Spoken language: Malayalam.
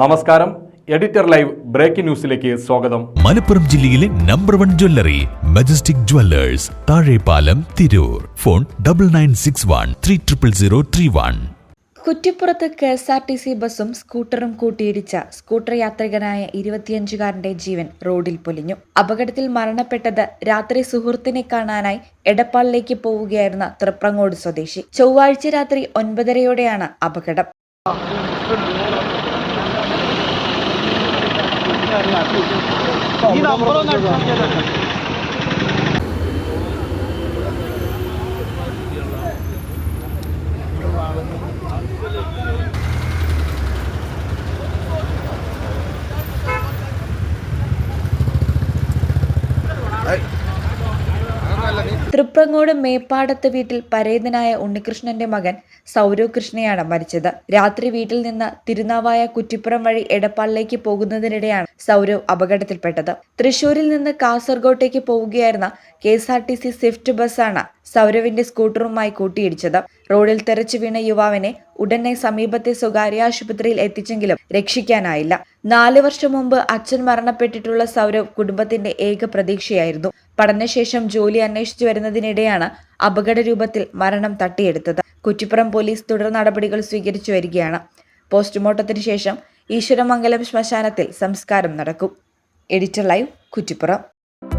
നമസ്കാരം. എഡിറ്റർ ലൈവ് ബ്രേക്കിംഗ് ന്യൂസിലേക്ക് സ്വാഗതം. മലപ്പുറം ജില്ലയിലെ number one jewellery Majestic Jewellers Thazhepalam Tirur. Phone double nine six one three triple zero three one. കുറ്റിപ്പുറത്ത് K S R T C ബസും സ്കൂട്ടറും കൂട്ടിയിടിച്ച സ്കൂട്ടർ യാത്രികനായ ഇരുപത്തിയഞ്ചുകാരന്റെ ജീവൻ റോഡിൽ പൊലിഞ്ഞു. അപകടത്തിൽ മരണപ്പെട്ടത് രാത്രി സുഹൃത്തിനെ കാണാനായി എടപ്പാളിലേക്ക് പോവുകയായിരുന്ന തൃപ്രങ്ങോട് സ്വദേശി. ചൊവ്വാഴ്ച രാത്രി ഒൻപതരയോടെയാണ് അപകടം. 你咋跑到那去了？Right. തൃപ്രങ്ങോട് മേപ്പാടത്ത് വീട്ടിൽ പരേതനായ ഉണ്ണികൃഷ്ണന്റെ മകൻ സൗരവ് കൃഷ്ണയാണ് മരിച്ചത്. രാത്രി വീട്ടിൽ നിന്ന് തിരുനാവായ കുറ്റിപ്പുറം വഴി എടപ്പാളിലേക്ക് പോകുന്നതിനിടെയാണ് സൗരവ് അപകടത്തിൽപ്പെട്ടത്. തൃശൂരിൽ നിന്ന് കാസർഗോട്ടേക്ക് പോവുകയായിരുന്ന K S R T C Swift ബസ്സാണ് സൗരവിന്റെ സ്കൂട്ടറുമായി കൂട്ടിയിടിച്ചത്. റോഡിൽ തെറിച്ചു വീണ യുവാവിനെ ഉടനെ സമീപത്തെ സ്വകാര്യ ആശുപത്രിയിൽ എത്തിച്ചെങ്കിലും രക്ഷിക്കാനായില്ല. നാല് വർഷം മുമ്പ് അച്ഛൻ മരണപ്പെട്ടിട്ടുള്ള സൗരവ് കുടുംബത്തിന്റെ ഏക പ്രതീക്ഷയായിരുന്നു. പഠനശേഷം ജോലി അന്വേഷിച്ചു വരുന്നതിനിടെയാണ് അപകട രൂപത്തിൽ മരണം തട്ടിയെടുത്തത്. കുറ്റിപ്പുറം പോലീസ് തുടർ നടപടികൾ സ്വീകരിച്ചു വരികയാണ്. പോസ്റ്റ്മോർട്ടത്തിന് ശേഷം ഈശ്വരമംഗലം ശ്മശാനത്തിൽ സംസ്കാരം നടക്കും. Editor live Kuttippuram.